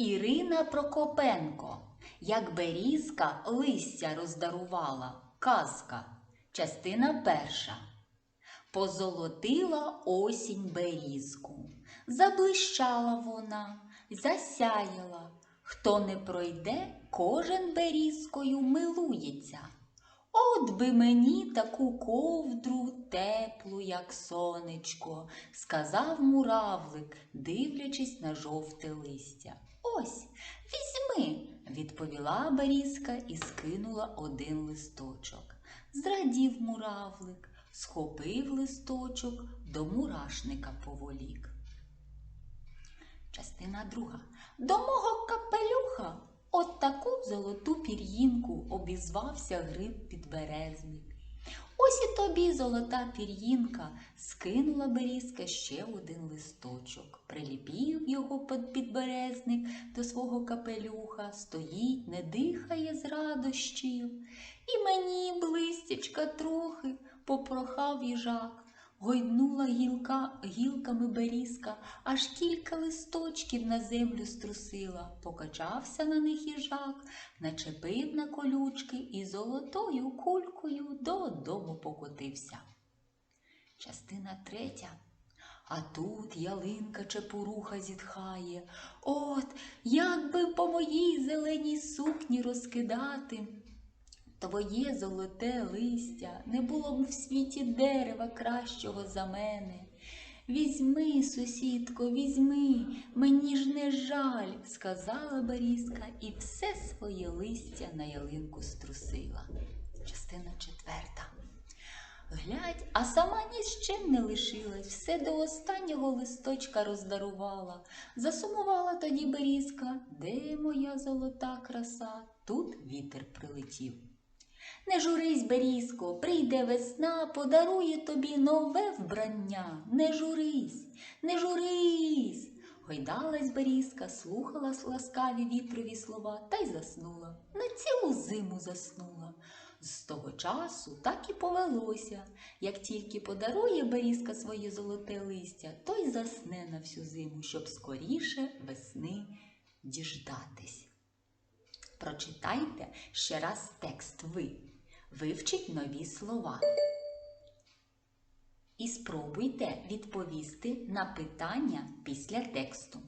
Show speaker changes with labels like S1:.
S1: Ірина Прокопенко, як берізка листя роздарувала, казка, частина перша. Позолотила осінь берізку, заблищала вона, засяяла. Хто не пройде, кожен берізкою милується. От би мені таку ковдру теплу, як сонечко, сказав муравлик, дивлячись на жовте листя. Ось, візьми, відповіла Берізка і скинула один листочок. Зрадів муравлик, схопив листочок, до мурашника поволік. Частина друга. До мого капелюха от таку золоту пір'їнку обізвався гриб підберезник. Ось і тобі золота пір'їнка скинула берізка ще один листочок, приліпів його під- підберезник до свого капелюха, стоїть, не дихає з радощів. І мені блистячка трохи попрохав їжак. Гойднула гілка, гілками берізка, аж кілька листочків на землю струсила. Покачався на них їжак, начепив на колючки і золотою кулькою додому покотився. Частина третя. А тут ялинка чепуруха зітхає. От, як би по моїй зеленій сукні розкидати. Твоє золоте листя, не було б в світі дерева кращого за мене. Візьми, сусідко, візьми, мені ж не жаль, сказала Берізка і все своє листя на ялинку струсила. Частина четверта. Глядь, а сама ні з чим не лишилась, все до останнього листочка роздарувала. Засумувала тоді берізка, де моя золота краса? Тут вітер прилетів. Не журись, Берізко, прийде весна, подарує тобі нове вбрання. Не журись, не журись. Гойдалась Берізка, слухала ласкаві вітрові слова та й заснула. На цілу зиму заснула. З того часу так і повелося. Як тільки подарує Берізка своє золоте листя, то й засне на всю зиму, щоб скоріше весни діждатись. Прочитайте ще раз текст ви. Вивчіть нові слова. І спробуйте відповісти на питання після тексту.